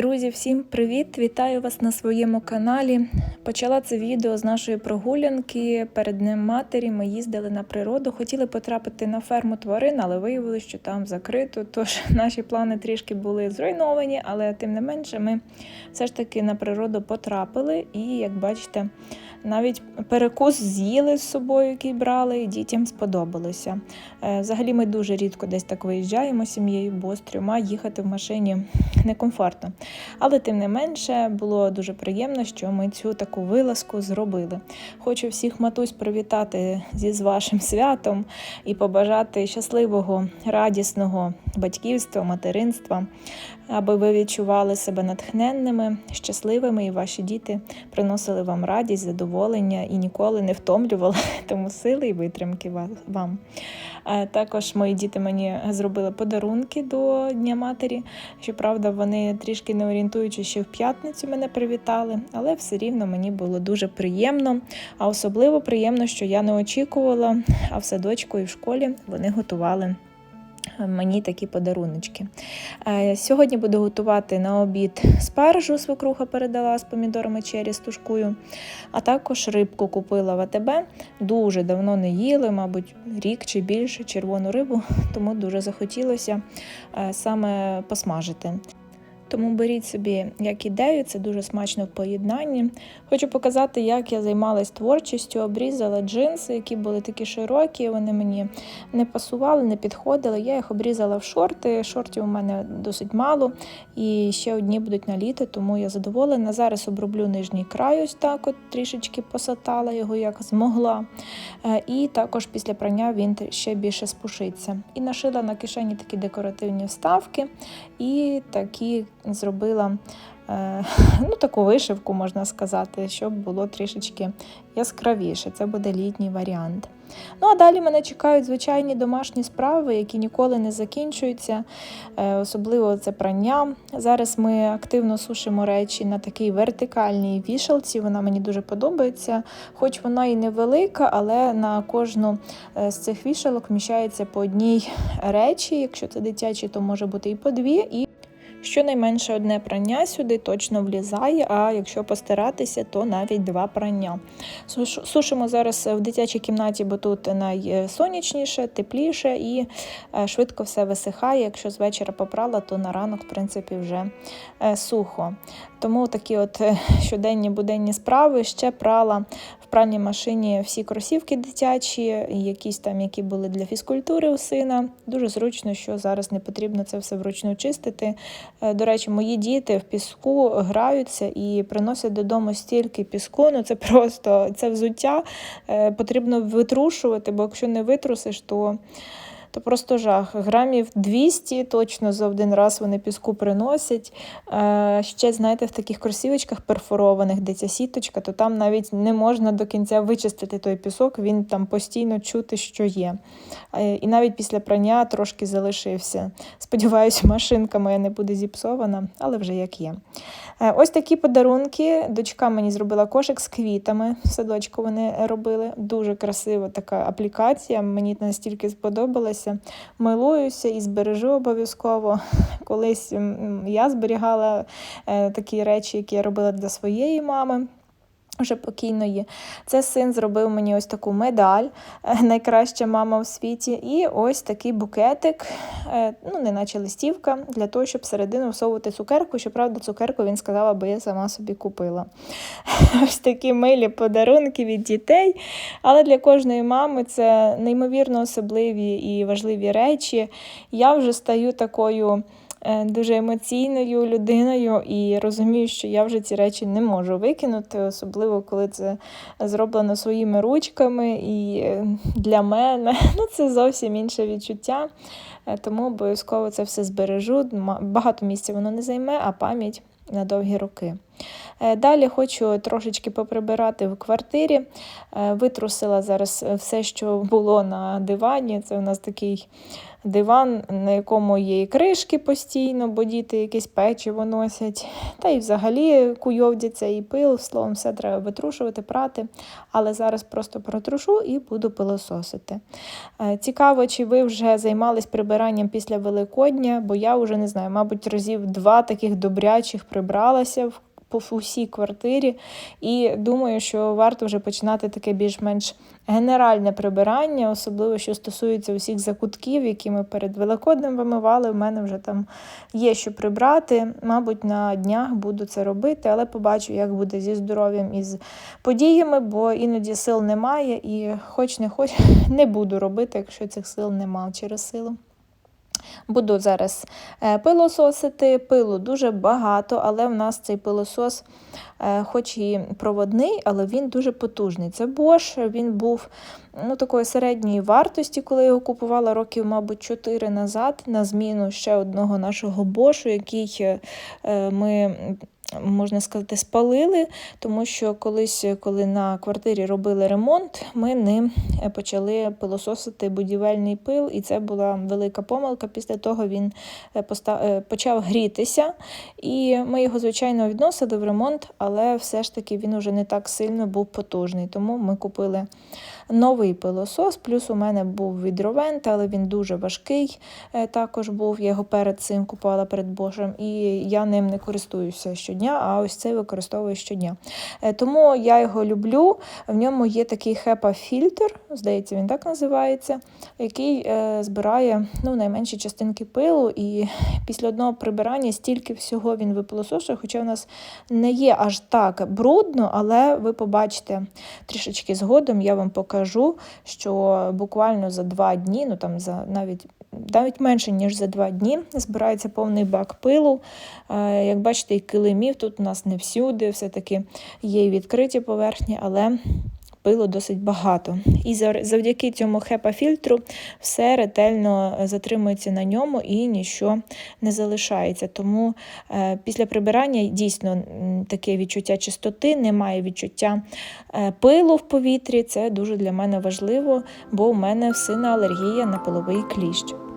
Друзі, всім привіт! Вітаю вас на своєму каналі. Почала це відео з нашої прогулянки. Перед Днем матері ми їздили на природу. Хотіли потрапити на ферму тварин, але виявилося, що там закрито. Тож наші плани трішки були зруйновані, але тим не менше ми все ж таки на природу потрапили. І як бачите, навіть перекус з'їли з собою, який брали, і дітям сподобалося. Е, Взагалі ми дуже рідко десь так виїжджаємо сім'єю, бо з трьома їхати в машині некомфортно. Але тим не менше було дуже приємно, що ми цю таку вилазку зробили. Хочу всіх матусь привітати зі з вашим святом і побажати щасливого, радісного батьківства, материнства, аби ви відчували себе натхненними, щасливими, і ваші діти приносили вам радість, задоволення і ніколи не втомлювали тому сили і витримки вам. Також мої діти мені зробили подарунки до Дня матері. Щоправда, вони трішки не орієнтуючи, ще в п'ятницю мене привітали, але все рівно мені було дуже приємно. А особливо приємно, що я не очікувала, а в садочку і в школі вони готували. Мені такі подаруночки. Е, Сьогодні буду готувати на обід спаржу, свекруха передала з помідорами чері з тушкою, а також рибку купила в АТБ. Дуже давно не їли, мабуть, рік чи більше червону рибу, тому дуже захотілося е, саме посмажити. Тому беріть собі як ідею, це дуже смачно в поєднанні. Хочу показати, як я займалась творчістю, обрізала джинси, які були такі широкі, вони мені не пасували, не підходили. Я їх обрізала в шорти. Шортів у мене досить мало, і ще одні будуть на літо, тому я задоволена. Зараз оброблю нижній край, ось так от трішечки посатала його, як змогла. Е, І також після прання він ще більше спушиться. І нашила на кишені такі декоративні вставки і такі зробила е, ну, таку вишивку, можна сказати, щоб було трішечки яскравіше. Це буде літній варіант. Ну а далі мене чекають звичайні домашні справи, які ніколи не закінчуються, е, особливо це прання. Зараз ми активно сушимо речі на такій вертикальній вішалці. Вона мені дуже подобається, хоч вона і невелика, але на кожну е, з цих вішалок вміщається по одній речі. Якщо це дитячі, то може бути і по дві. І Щонайменше одне прання сюди точно влізає, а якщо постаратися, то навіть два прання. Сушимо зараз в дитячій кімнаті, бо тут найсонячніше, тепліше і е, швидко все висихає. Якщо з вечора попрала, то на ранок, в принципі, вже е, сухо. Тому такі от е, щоденні буденні справи ще прала в пральній машині всі кросівки дитячі, якісь там, які були для фізкультури у сина. Дуже зручно, що зараз не потрібно це все вручну чистити. Е, До речі, мої діти в піску граються і приносять додому стільки піску. Ну це просто це взуття е, потрібно витрушувати, бо якщо не витрусиш, то. То просто жах. Грамів 200 точно за один раз вони піску приносять. Е, ще, знаєте, в таких кросівочках перфорованих, де ця сіточка, то там навіть не можна до кінця вичистити той пісок, він там постійно чути, що є. Е, і навіть після прання трошки залишився. Сподіваюся, машинка моя не буде зіпсована, але вже як є. Е, Ось такі подарунки. Дочка мені зробила кошик з квітами. В садочку вони робили. Дуже красива така аплікація. Мені настільки сподобалася. Милуюся і збережу обов'язково. Колись я зберігала е, такі речі, які я робила для своєї мами. Вже покійної. Це син зробив мені ось таку медаль, е, найкраща мама в світі, і ось такий букетик, е, ну, не наче листівка, для того, щоб всередину всовувати цукерку. Щоправда, цукерку він сказав, аби я сама собі купила. Ось такі милі подарунки від дітей. Але для кожної мами це неймовірно особливі і важливі речі. Я вже стаю такою дуже емоційною людиною і розумію, що я вже ці речі не можу викинути, особливо коли це зроблено своїми ручками і е, для мене. Ну, це зовсім інше відчуття. Е, Тому обов'язково це все збережу. Багато місця воно не займе, а пам'ять на довгі роки. Е, Далі хочу трошечки поприбирати в квартирі. Е, Витрусила зараз все, що було на дивані. Це у нас такий диван, на якому є і кришки постійно, бо діти якесь печиво носять. Та й взагалі куйовдяться і пил. Словом, все треба витрушувати, прати. Але зараз просто протрушу і буду пилососити. Е, Цікаво, чи ви вже займались прибиранням після Великодня, бо я вже не знаю, мабуть, разів два таких добрячих прибралася в по всій квартирі, і думаю, що варто вже починати таке більш-менш генеральне прибирання, особливо що стосується усіх закутків, які ми перед Великоднем вимивали. В мене вже там є що прибрати. Мабуть, на днях буду це робити, але побачу, як буде зі здоров'ям і з подіями, бо іноді сил немає, і хоч не хоч не буду робити, якщо цих сил немає через силу. Буду зараз е, пилососити. Пилу дуже багато, але в нас цей пилосос, е, хоч і проводний, але він дуже потужний. Це Bosch, він був ну, такої середньої вартості, коли я його купувала років, мабуть, 4 назад, на зміну ще одного нашого Bosch, який е, ми. Можна сказати, спалили, тому що колись, коли на квартирі робили ремонт, ми ним почали пилососити будівельний пил, і це була велика помилка. Після того він почав грітися, і ми його, звичайно, відносили в ремонт, але все ж таки він уже не так сильно був потужний. Тому ми купили новий пилосос. Плюс у мене був від Rovent, але він дуже важкий також був. Я його перед цим купувала перед Бошем, і я ним не користуюся щодня, а ось цей використовую щодня. Тому я його люблю. В ньому є такий HEPA-фільтр, здається, він так називається, який збирає ну, найменші частинки пилу. І після одного прибирання стільки всього він випилосошує, хоча в нас не є аж так брудно, але ви побачите трішечки згодом, я вам покажу що буквально за два дні, ну там за навіть навіть менше, ніж за два дні, збирається повний бак пилу. Як бачите, і килимів тут у нас не всюди, все-таки є і відкриті поверхні, але пилу досить багато. І завдяки цьому хепа-фільтру все ретельно затримується на ньому і нічого не залишається. Тому е, після прибирання дійсно таке відчуття чистоти, немає відчуття е, пилу в повітрі. Це дуже для мене важливо, бо у мене сина алергія на пиловий кліщ.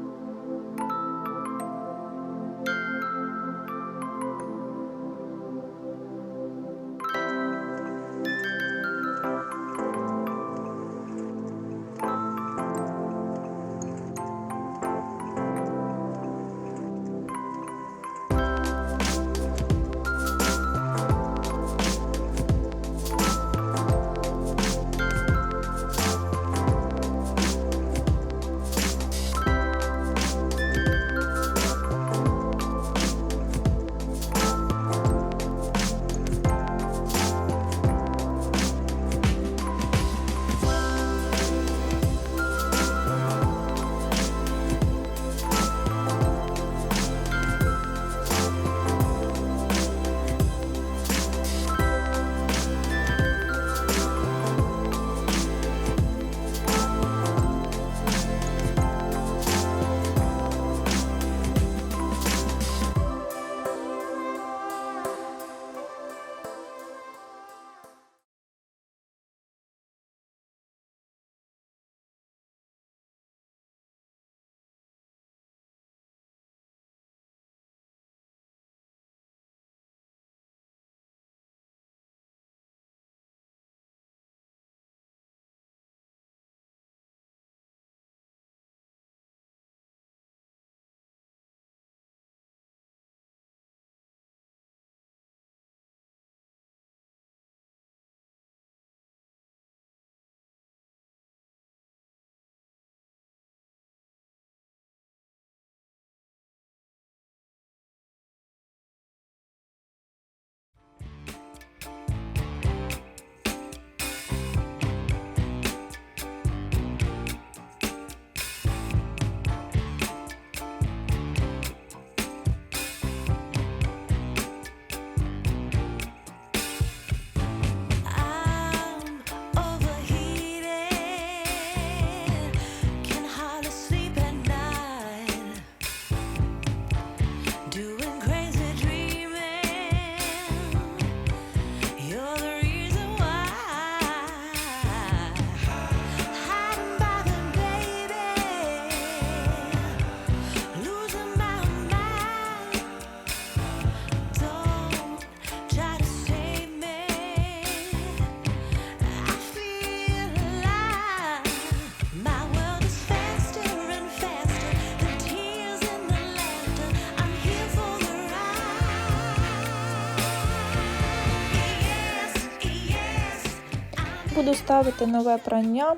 Буду ставити нове прання,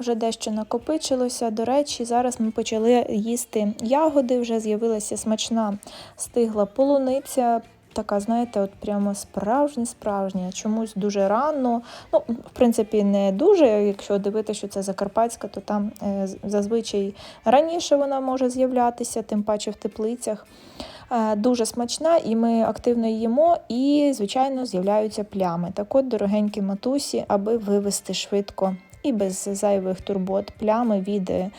вже дещо накопичилося. До речі, зараз ми почали їсти ягоди, вже з'явилася смачна стигла полуниця. Така, знаєте, от прямо справжня, справжня, чомусь дуже рано. Ну, в принципі, не дуже. Якщо дивитися, що це Закарпатська, то там е, зазвичай раніше вона може з'являтися, тим паче в теплицях. Е, Дуже смачна, і ми активно їмо, і, звичайно, з'являються плями. Так от, дорогенькі матусі, аби вивести швидко і без зайвих турбот плями від е,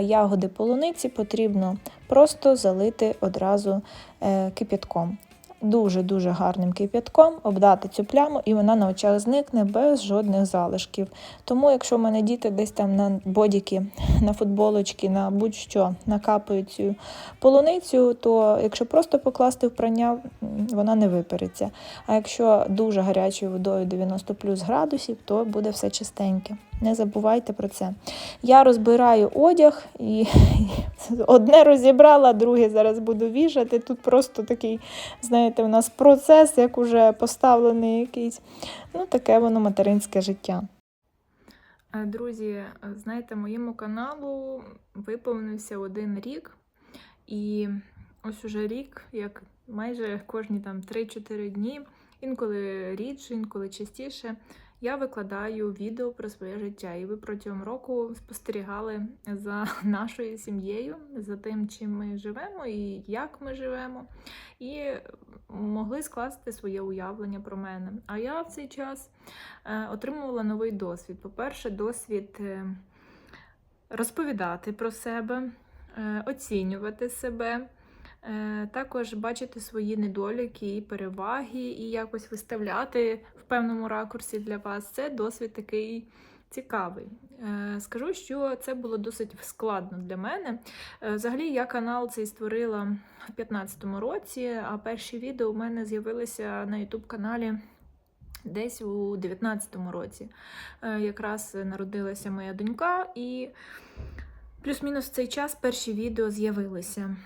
ягоди полуниці, потрібно просто залити одразу е, кипятком. Дуже-дуже гарним кип'ятком обдати цю пляму, і вона на очах зникне без жодних залишків. Тому, якщо в мене діти десь там на бодіки, на футболочки, на будь-що накапають цю полуницю, то якщо просто покласти в прання, вона не випереться. А якщо дуже гарячою водою 90 плюс градусів, то буде все чистеньке. Не забувайте про це. Я розбираю одяг і одне розібрала, друге зараз буду вішати. Тут просто такий, знаєте, у нас процес, як уже поставлений якийсь. Ну, таке воно материнське життя. Друзі, знаєте, моєму каналу виповнився один рік, і ось уже рік, як майже кожні там 3-4 дні, інколи рідше, інколи частіше, я викладаю відео про своє життя. І ви протягом року спостерігали за нашою сім'єю, за тим, чим ми живемо і як ми живемо, і могли скласти своє уявлення про мене. А я в цей час е, отримувала новий досвід. По-перше, досвід е, розповідати про себе, е, оцінювати себе. Е, Також бачити свої недоліки і переваги, і якось виставляти в певному ракурсі для вас. Це досвід такий цікавий. Е, Скажу, що це було досить складно для мене. Е, Взагалі, я канал цей створила в 2015 році, а перші відео у мене з'явилися на YouTube каналі. Десь у 19-му році якраз народилася моя донька, і плюс-мінус в цей час перші відео з'явилися.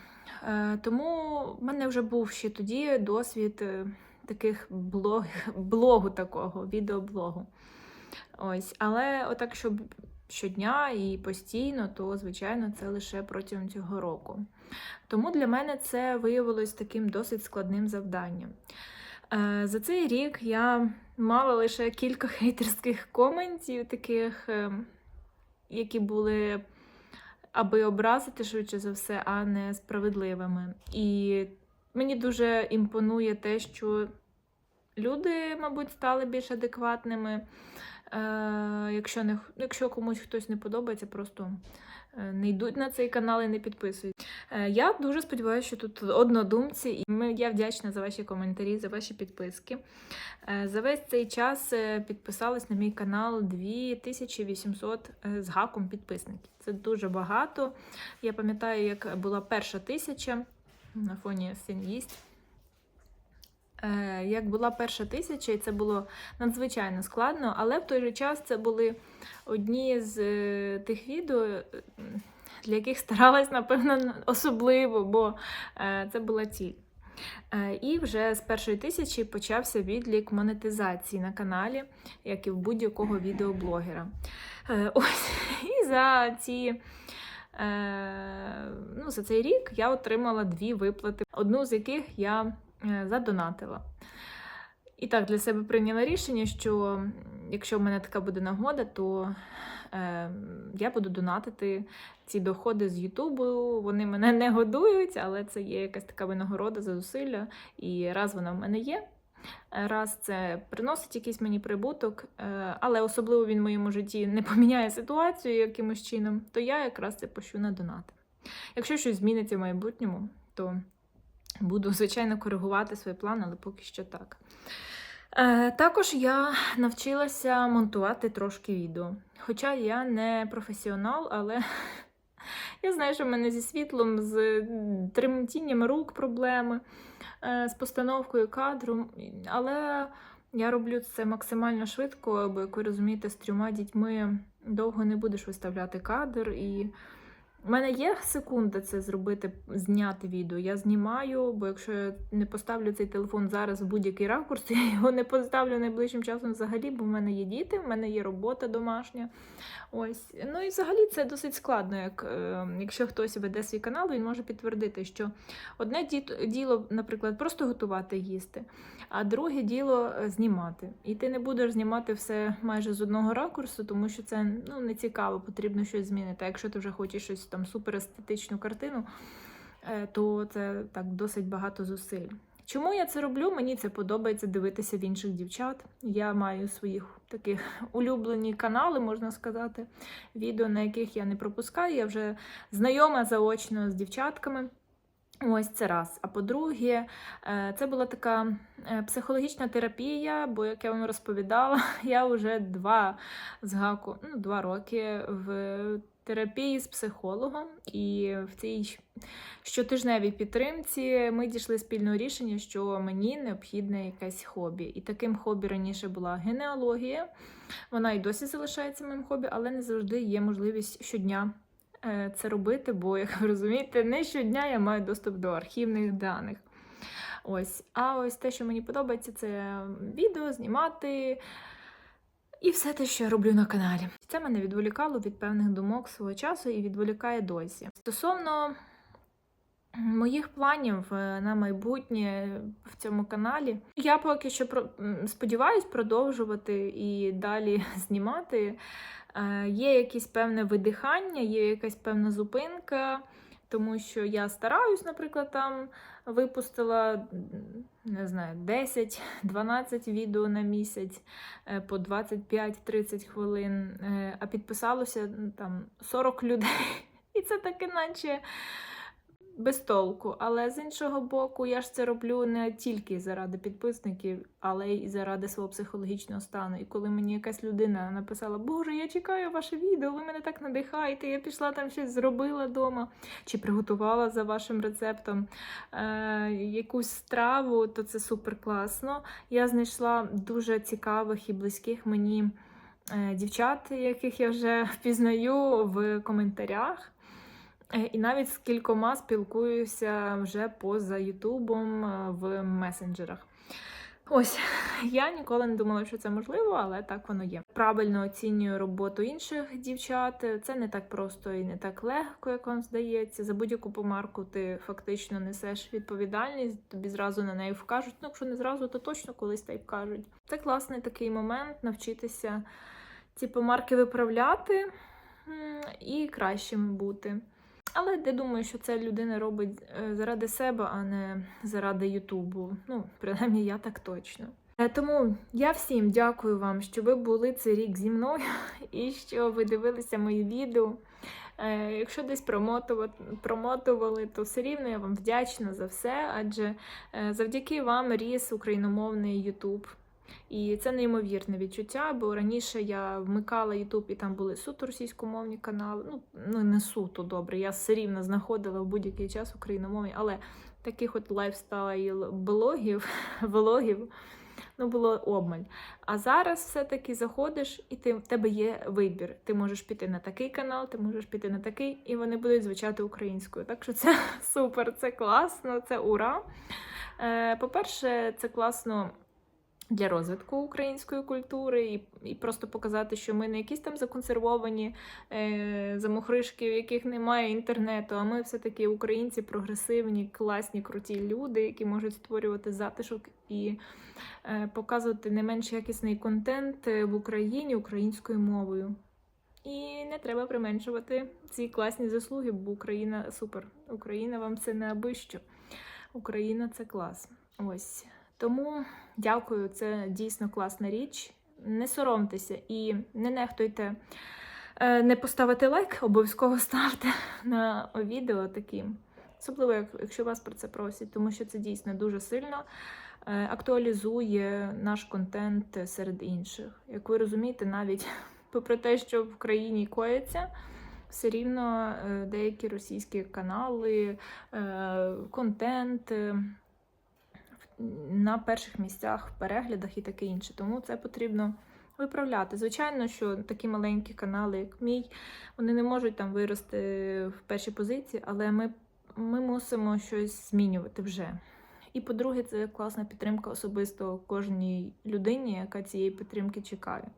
Е, Тому в мене вже був ще тоді досвід е, таких блог, блогу такого, відеоблогу. Ось, але отак, щоб щодня і постійно, то звичайно це лише протягом цього року. Тому для мене це виявилось таким досить складним завданням. Е, За цей рік я мала лише кілька хейтерських коментів, таких, е, які були аби образити швидше за все, а не справедливими. І мені дуже імпонує те, що люди, мабуть, стали більш адекватними. Е, якщо, не, якщо комусь хтось не подобається, просто не йдуть на цей канал і не підписують. Е, Я дуже сподіваюся, що тут однодумці, і я вдячна за ваші коментарі, за ваші підписки. Е, За весь цей час е, підписались на мій канал 2800 е, з гаком підписників. Це дуже багато. Я пам'ятаю, як була перша тисяча на фоні син їсть. Е, Як була перша тисяча, і це було надзвичайно складно, але в той же час це були одні з е, тих відео, е, для яких старалась, напевно, особливо, бо е, це була ціль. Е, І вже з першої тисячі почався відлік монетизації на каналі, як і в будь-якого відеоблогера. Е, Ось, і за ці. е, Ну, за цей рік я отримала дві виплати, одну з яких я е, задонатила. І так для себе прийняла рішення, що якщо в мене така буде нагода, то е, я буду донатити ці доходи з Ютубу. Вони мене не годують, але це є якась така винагорода за зусилля. І раз вона в мене є, е, раз це приносить якийсь мені прибуток, е, але особливо він в моєму житті не поміняє ситуацію якимось чином, то я якраз це пощу на донати. Якщо щось зміниться в майбутньому, то буду, звичайно, коригувати свій план, але поки що так. Е, також я навчилася монтувати трошки відео. Хоча я не професіонал, але я знаю, що в мене зі світлом, з тремтінням рук проблеми, е, з постановкою кадру. Але я роблю це максимально швидко, бо, як ви розумієте, з трьома дітьми довго не будеш виставляти кадр і У мене є секунда це зробити, зняти відео. Я знімаю, бо якщо я не поставлю цей телефон зараз в будь-який ракурс, я його не поставлю найближчим часом взагалі, бо в мене є діти, в мене є робота домашня. Ось. Ну і взагалі це досить складно. Як, е, якщо хтось веде свій канал, він може підтвердити, що одне ді- діло, наприклад, просто готувати їсти, а друге діло е, знімати. І ти не будеш знімати все майже з одного ракурсу, тому що це ну, не цікаво, потрібно щось змінити. А якщо ти вже хочеш щось там суперестетичну картину, е, то це так досить багато зусиль. Чому я це роблю? Мені це подобається дивитися в інших дівчат. Я маю своїх таких улюблені канали, можна сказати, відео, на яких я не пропускаю. Я вже знайома заочно з дівчатками. Ось це раз. А по-друге, е, це була така е, психологічна терапія, бо, як я вам розповідала, я вже два з гаку, ну, два роки в терапії з психологом, і в цій щотижневій підтримці ми дійшли спільного рішення, що мені необхідне якесь хобі. І таким хобі раніше була генеалогія. Вона і досі залишається моїм хобі, але не завжди є можливість щодня е, це робити, бо, як ви розумієте, не щодня я маю доступ до архівних даних. Ось, а ось те, що мені подобається, це відео знімати і все те, що я роблю на каналі. Це мене відволікало від певних думок свого часу і відволікає досі. Стосовно моїх планів е, на майбутнє в цьому каналі, я поки що сподіваюсь продовжувати і далі знімати. Е, Є якесь певне видихання, є якась певна зупинка, тому що я стараюсь, наприклад, там випустила не знаю, 10-12 відео на місяць е, по 25-30 хвилин, е, а підписалося там 40 людей. І це таке, наче без толку. Але з іншого боку, я ж це роблю не тільки заради підписників, але й заради свого психологічного стану. І коли мені якась людина написала, Боже, я чекаю ваше відео, ви мене так надихаєте, я пішла там щось зробила вдома, чи приготувала за вашим рецептом е, якусь страву, то це супер класно. Я знайшла дуже цікавих і близьких мені е, дівчат, яких я вже впізнаю в коментарях. Е, І навіть з кількома спілкуюся вже поза Ютубом е, в месенджерах. Ось я ніколи не думала, що це можливо, але так воно є. Правильно оцінюю роботу інших дівчат. Це не так просто і не так легко, як вам здається. За будь-яку помарку ти фактично несеш відповідальність, тобі зразу на неї вкажуть. Ну, якщо не зразу, то точно колись та й вкажуть. Це класний такий момент навчитися ці помарки виправляти і кращими бути. Але я думаю, що це людина робить е, заради себе, а не заради Ютубу. Ну, принаймні, я так точно. Е, Тому я всім дякую вам, що ви були цей рік зі мною і що ви дивилися мої відео. Е, Якщо десь промотували, то все рівно я вам вдячна за все, адже завдяки вам ріс україномовний Ютуб. І це неймовірне відчуття, бо раніше я вмикала Ютуб і там були суто російськомовні канали. Ну, ну не суто добре. Я все рівно знаходила в будь-який час україномовні, але таких от лайфстайл блогів, влогів ну, було обмаль. А зараз все-таки заходиш, і ти, в тебе є вибір. Ти можеш піти на такий канал, ти можеш піти на такий, і вони будуть звучати українською. Так що це супер, це класно, це ура. Е, По-перше, це класно для розвитку української культури і, і просто показати, що ми не якісь там законсервовані е, замухришки, в яких немає інтернету, а ми все-таки українці прогресивні, класні, круті люди, які можуть створювати затишок і е, показувати не менш якісний контент е, в Україні українською мовою. І не треба применшувати ці класні заслуги, бо Україна супер. Україна вам це не аби що. Україна це клас. Ось. Тому дякую, це дійсно класна річ. Не соромтеся і не нехтуйте е, не поставити лайк, обов'язково ставте на відео такі. Особливо, як- якщо вас про це просять, тому що це дійсно дуже сильно е, актуалізує наш контент серед інших. Як ви розумієте, навіть попри те, що в країні коїться, все рівно е, деякі російські канали, контент. На перших місцях в переглядах і таке інше. Тому це потрібно виправляти. Звичайно, що такі маленькі канали, як мій, вони не можуть там вирости в першій позиції, але ми, ми мусимо щось змінювати вже. І по-друге, це класна підтримка особисто кожній людині, яка цієї підтримки чекає.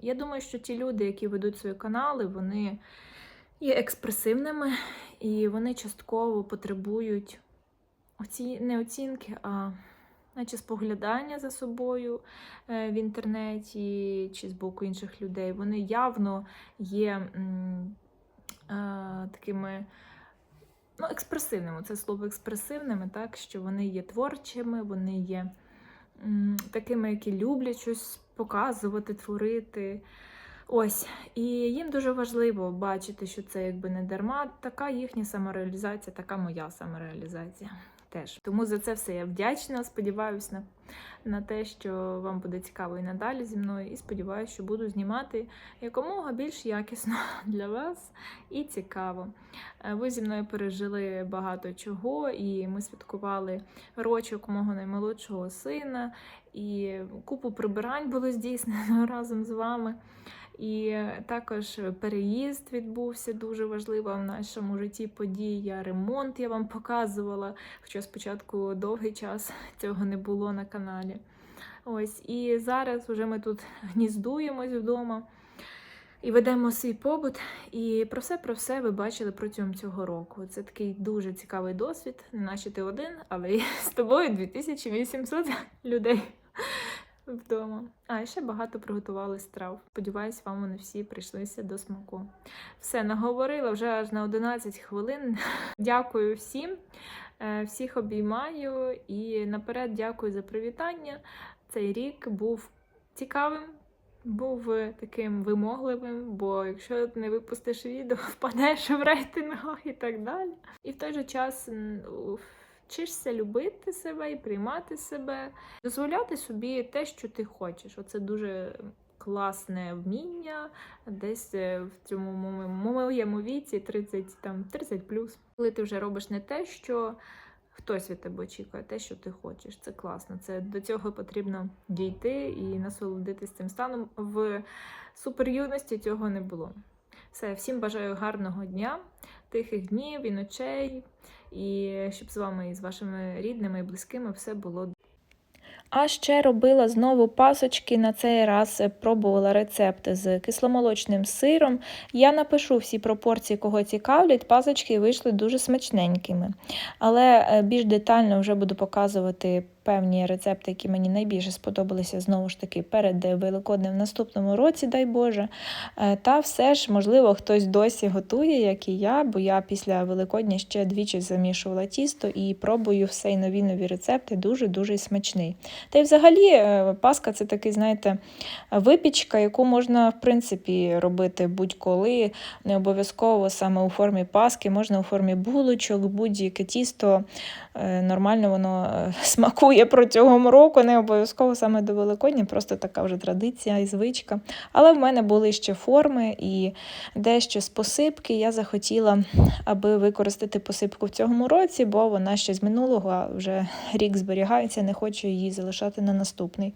Я думаю, що ті люди, які ведуть свої канали, вони є експресивними і вони частково потребують оці... не оцінки, а наче споглядання за собою е, в інтернеті чи з боку інших людей. Вони явно є е, такими ну, експресивними. Це слово експресивними, так, що вони є творчими, вони є такими, які люблять щось показувати, творити. Ось, і їм дуже важливо бачити, що це якби не дарма. Така їхня самореалізація, така моя самореалізація теж. Тому за це все я вдячна. Сподіваюся на, на те, що вам буде цікаво і надалі зі мною. І сподіваюся, що буду знімати якомога більш якісно для вас і цікаво. Е, Ви зі мною пережили багато чого, і ми святкували рочок мого наймолодшого сина, і купу прибирань було здійснено разом з вами. І також переїзд відбувся дуже важлива в нашому житті подія. Ремонт я вам показувала, хоча спочатку довгий час цього не було на каналі. Ось і зараз вже ми тут гніздуємось вдома і ведемо свій побут. І про все про все ви бачили протягом цього року. Це такий дуже цікавий досвід. Не наче ти один, але з тобою 2800 людей вдома. А ще багато приготували страв. Сподіваюсь, вам вони всі прийшлися до смаку. Все наговорила вже аж на 11 хвилин. Дякую всім, е, всіх обіймаю і наперед дякую за привітання. Цей рік був цікавим. Був таким вимогливим, бо якщо не випустиш відео, впадеш в рейтингах і так далі. І в той же час вчишся любити себе і приймати себе, дозволяти собі те, що ти хочеш. Оце дуже класне вміння десь е, в цьому моєму віці 30, там, 30 Коли ти вже робиш не те, що хтось від тебе очікує, те, що ти хочеш. Це класно. Це до цього потрібно дійти і насолодитись цим станом. В суперюності цього не було. Все, всім бажаю гарного дня, тихих днів і ночей, і щоб з вами і з вашими рідними і близькими все було. А ще робила знову пасочки. На цей раз пробувала рецепт з кисломолочним сиром. Я напишу всі пропорції, кого цікавлять. Пасочки вийшли дуже смачненькими. Але е, більш детально вже буду показувати певні рецепти, які мені найбільше сподобалися знову ж таки перед Великоднем в наступному році, дай Боже. Е, Та все ж, можливо, хтось досі готує, як і я, бо я після Великодня ще двічі замішувала тісто і пробую все й нові нові рецепти, дуже-дуже смачний. Та й взагалі е, паска це такий, знаєте, випічка, яку можна, в принципі, робити будь-коли, не обов'язково саме у формі паски, можна у формі булочок, будь-яке тісто. Е, Нормально воно е, смакує протягом року, не обов'язково саме до Великодня, просто така вже традиція і звичка. Але в мене були ще форми і дещо з посипки. Я захотіла, аби використати посипку в цьому році, бо вона ще з минулого, вже рік зберігається, не хочу її залишати на наступний.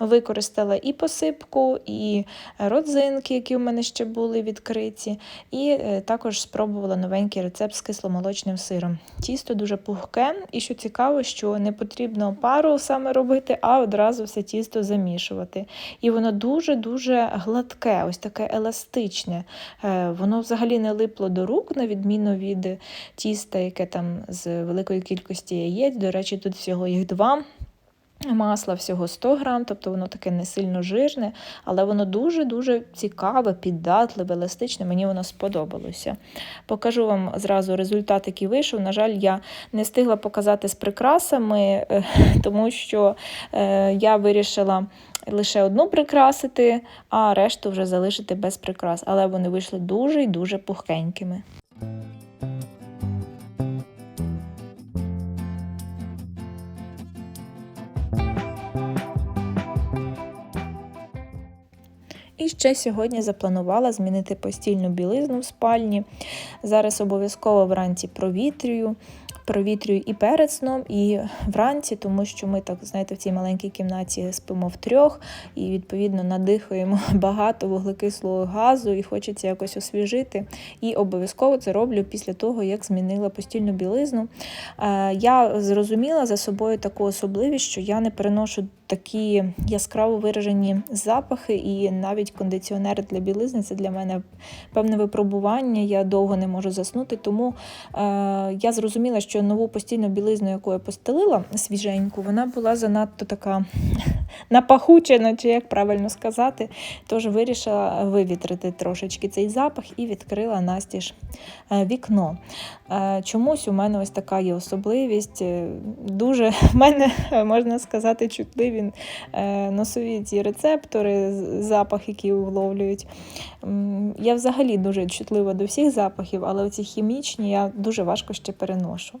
Використала і посипку, і родзинки, які в мене ще були відкриті, і е, також спробувала новенький рецепт з кисломолочним сиром. Тісто дуже пухке, і що цікаво, що не потрібно пару саме робити, а одразу все тісто замішувати. І воно дуже-дуже гладке, ось таке еластичне. Е, Воно взагалі не липло до рук, на відміну від тіста, яке там з великої кількості яєць. До речі, тут всього їх два. Масла всього 100 грам, тобто воно таке не сильно жирне, але воно дуже-дуже цікаве, піддатливе, еластичне. Мені воно сподобалося. Покажу вам зразу результат, який вийшов. На жаль, я не встигла показати з прикрасами, е, тому що е, я вирішила лише одну прикрасити, а решту вже залишити без прикрас. Але вони вийшли дуже і дуже пухкенькими. Ще сьогодні запланувала змінити постільну білизну в спальні. Зараз обов'язково вранці провітрюю. провітрюю і перед сном, і вранці, тому що ми так, знаєте, в цій маленькій кімнаті спимо втрьох і відповідно надихаємо багато вуглекислого газу і хочеться якось освіжити. І обов'язково це роблю після того, як змінила постільну білизну. Е, Я зрозуміла за собою таку особливість, що я не переношу такі яскраво виражені запахи, і навіть кондиціонер для білизни це для мене певне випробування. Я довго не можу заснути. Тому е, я зрозуміла, що нову постільну білизну, яку я постелила свіженьку, вона була занадто така напахучена, чи як правильно сказати. Тож вирішила вивітрити трошечки цей запах і відкрила настіж е, вікно. Е, Чомусь у мене ось така є особливість. е, Дуже в мене можна сказати чутливі е, носові ці рецептори, запах, який вловлюють. Я взагалі дуже чутлива до всіх запахів, але оці хімічні я дуже важко ще переношу.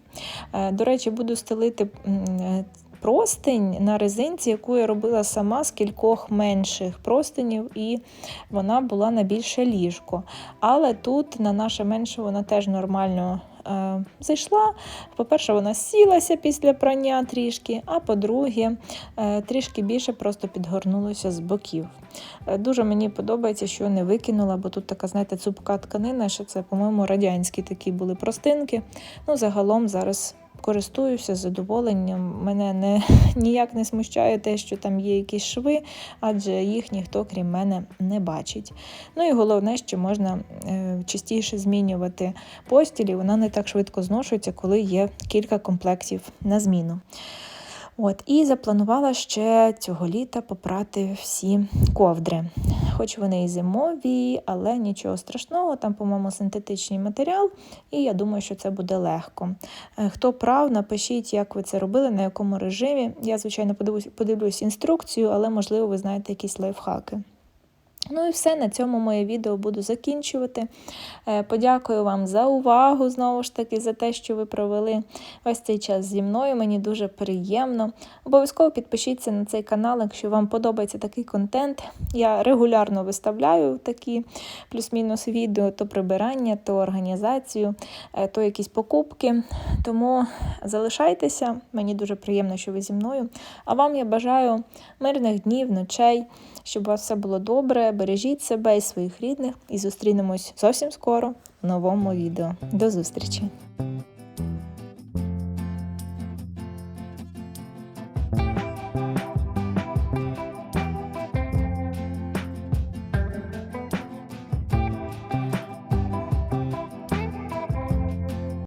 Е, До речі, буду стелити простинь на резинці, яку я робила сама з кількох менших простинів, і вона була на більше ліжко. Але тут на наше менше вона теж нормально. Е, Зайшла. По-перше, вона сілася після прання трішки, а по-друге, е, трішки більше просто підгорнулося з боків. Е, Дуже мені подобається, що не викинула, бо тут така, знаєте, цупка тканина, що це, по-моєму, радянські такі були простинки. Ну, загалом зараз користуюся задоволенням. Мене не, ніяк не смущає те, що там є якісь шви, адже їх ніхто, крім мене, не бачить. Ну і головне, що можна е, частіше змінювати постіль, і вона не так швидко зношується, коли є кілька комплектів на зміну. От, і запланувала ще цього літа попрати всі ковдри. Хоч вони і зимові, але нічого страшного, там, по-моєму, синтетичний матеріал, і я думаю, що це буде легко. Е, Хто прав, напишіть, як ви це робили, на якому режимі. Я, звичайно, подивлюсь, подивлюсь інструкцію, але, можливо, ви знаєте якісь лайфхаки. Ну і все, на цьому моє відео буду закінчувати. Е, Подякую вам за увагу, знову ж таки, за те, що ви провели весь цей час зі мною. Мені дуже приємно. Обов'язково підпишіться на цей канал, якщо вам подобається такий контент. Я регулярно виставляю такі плюс-мінус відео, то прибирання, то організацію, е, то якісь покупки. Тому залишайтеся, мені дуже приємно, що ви зі мною. А вам я бажаю мирних днів, ночей, щоб у вас все було добре. Бережіть себе і своїх рідних, і зустрінемось зовсім скоро в новому відео. До зустрічі!